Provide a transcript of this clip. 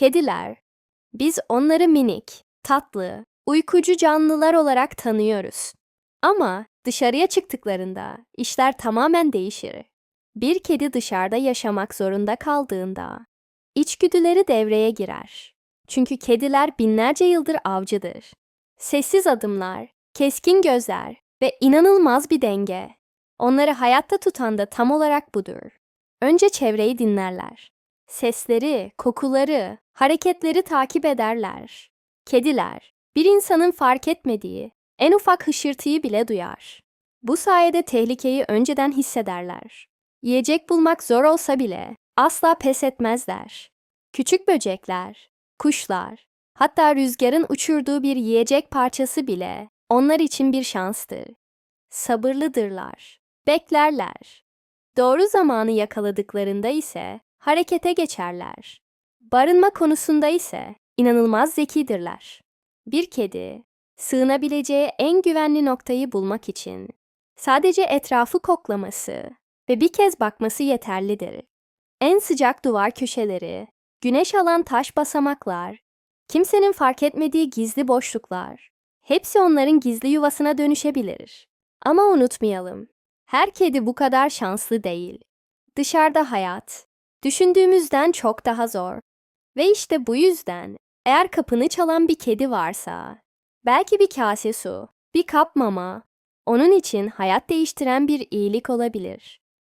Kediler. Biz onları minik, tatlı, uykucu canlılar olarak tanıyoruz. Ama dışarıya çıktıklarında işler tamamen değişir. Bir kedi dışarıda yaşamak zorunda kaldığında içgüdüleri devreye girer. Çünkü kediler binlerce yıldır avcıdır. Sessiz adımlar, keskin gözler ve inanılmaz bir denge. Onları hayatta tutan da tam olarak budur. Önce çevreyi dinlerler. Sesleri, kokuları, hareketleri takip ederler. Kediler, bir insanın fark etmediği en ufak hışırtıyı bile duyar. Bu sayede tehlikeyi önceden hissederler. Yiyecek bulmak zor olsa bile asla pes etmezler. Küçük böcekler, kuşlar, hatta rüzgarın uçurduğu bir yiyecek parçası bile onlar için bir şanstır. Sabırlıdırlar, beklerler. Doğru zamanı yakaladıklarında ise harekete geçerler. Barınma konusunda ise inanılmaz zekidirler. Bir kedi, sığınabileceği en güvenli noktayı bulmak için sadece etrafı koklaması ve bir kez bakması yeterlidir. En sıcak duvar köşeleri, güneş alan taş basamaklar, kimsenin fark etmediği gizli boşluklar, hepsi onların gizli yuvasına dönüşebilir. Ama unutmayalım, her kedi bu kadar şanslı değil. Dışarıda hayat, düşündüğümüzden çok daha zor. Ve işte bu yüzden eğer kapını çalan bir kedi varsa, belki bir kase su, bir kap mama, onun için hayat değiştiren bir iyilik olabilir.